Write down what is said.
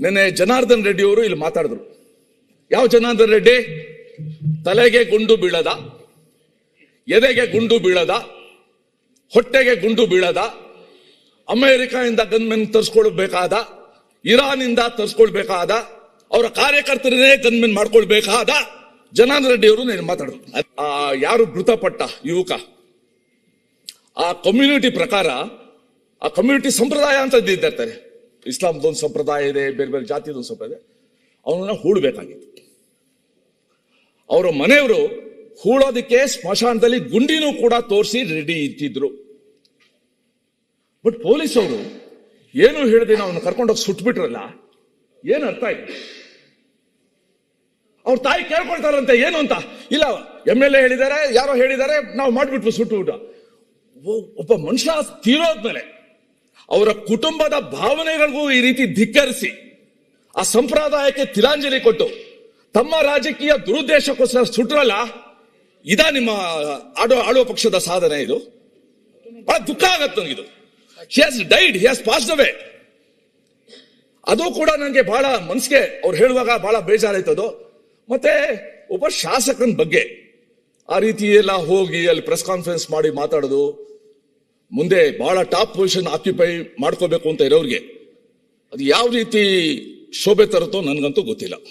ನಿನ್ನೆ ಜನಾರ್ದನ್ ರೆಡ್ಡಿ ಅವರು ಇಲ್ಲಿ ಮಾತಾಡಿದ್ರು. ಯಾವ ಜನಾರ್ದನ್ ರೆಡ್ಡಿ? ತಲೆಗೆ ಗುಂಡು ಬೀಳದ, ಎದೆಗೆ ಗುಂಡು ಬೀಳದ, ಹೊಟ್ಟೆಗೆ ಗುಂಡು ಬೀಳದ ಅಮೆರಿಕದಿಂದ ಗನ್ಮೆನ್ ತರಿಸ್ಕೊಳ್ಬೇಕಾದ, ಇರಾನಿಂದ ತರಿಸ್ಕೊಳ್ಬೇಕಾದ, ಅವರ ಕಾರ್ಯಕರ್ತರನ್ನೇ ಗನ್ಮೆನ್ ಮಾಡ್ಕೊಳ್ಬೇಕಾದ ಜನಾರ್ದನ್ ರೆಡ್ಡಿ ಅವರು ನೀನು ಮಾತಾಡಿದ್ರು. ಯಾರು ಮೃತಪಟ್ಟ ಯುವಕ? ಆ ಕಮ್ಯುನಿಟಿ ಪ್ರಕಾರ, ಆ ಕಮ್ಯುನಿಟಿ ಸಂಪ್ರದಾಯ ಅಂತ ಇದ್ದಿರ್ತಾರೆ ಇಸ್ಲಾಂದೊಂದು ಸಂಪ್ರದಾಯ ಇದೆ, ಬೇರೆ ಬೇರೆ ಜಾತಿದೊಂದು ಸಂಪ್ರದಾಯ ಇದೆ. ಅವನನ್ನ ಹೂಡಬೇಕಾಗಿತ್ತು. ಅವರ ಮನೆಯವರು ಹೂಳೋದಕ್ಕೆ ಸ್ಮಶಾನದಲ್ಲಿ ಗುಂಡಿನೂ ಕೂಡ ತೋರಿಸಿ ರೆಡಿ ಇದ್ದಿದ್ರು ಬಟ್ ಪೊಲೀಸ್ ಅವರು ಏನು ಹೇಳಿದೆ ಅವನು ಕರ್ಕೊಂಡೋಗಿ ಸುಟ್ಬಿಟ್ರಲ್ಲ, ಏನು ಅರ್ಥ ಆಯ್ತು? ಅವ್ರ ತಾಯಿ ಕೇಳ್ಕೊಳ್ತಾರಂತೆ, ಏನು ಅಂತ? ಇಲ್ಲ, ಎಂ ಎಲ್ ಎ ಹೇಳಿದ್ದಾರೆ, ಯಾರೋ ಹೇಳಿದ್ದಾರೆ, ನಾವು ಮಾಡಿಬಿಟ್ವಿ ಸುಟ್ಟು ಒಬ್ಬ ಮನುಷ್ಯ ತೀರೋದ್ಮೇಲೆ ಅವರ ಕುಟುಂಬದ ಭಾವನೆಗಳಿಗೂ ಈ ರೀತಿ ಧಿಕ್ಕರಿಸಿ, ಆ ಸಂಪ್ರದಾಯಕ್ಕೆ ತಿಲಾಂಜಲಿ ಕೊಟ್ಟು, ತಮ್ಮ ರಾಜಕೀಯ ದುರುದ್ದೇಶಕ್ಕೋಸ್ಕರ ಸುಟ್ರಲ್ಲ, ಇದ ನಿಮ್ಮ ಆಡೋ, ಆಳುವ ಪಕ್ಷದ ಸಾಧನೆ ಇದು? ಬಹಳ ದುಃಖ ಆಗತ್ತೆ ನನಗಿದು. Has died has passed away ಅದು ಕೂಡ ನನಗೆ ಬಹಳ ಮನಸ್ಸಿಗೆ ಅವ್ರು ಹೇಳುವಾಗ ಬಹಳ ಅದು ಮತ್ತೆ ಒಬ್ಬ ಶಾಸಕನ ಬಗ್ಗೆ, ಆ ರೀತಿ ಎಲ್ಲ ಹೋಗಿ ಅಲ್ಲಿ ಪ್ರೆಸ್ ಕಾನ್ಫರೆನ್ಸ್ ಮಾಡಿ ಮಾತಾಡೋದು ಮುಂದೆ ಬಹಳ ಟಾಪ್ ಪೊಸಿಷನ್ ಆಕ್ಯುಪೈ ಮಾಡ್ಕೋಬೇಕು ಅಂತ ಇರೋರಿಗೆ, ಅದು ಯಾವ ರೀತಿ ಶೋಭೆ ತರುತ್ತೋ ನನಗಂತೂ ಗೊತ್ತಿಲ್ಲ.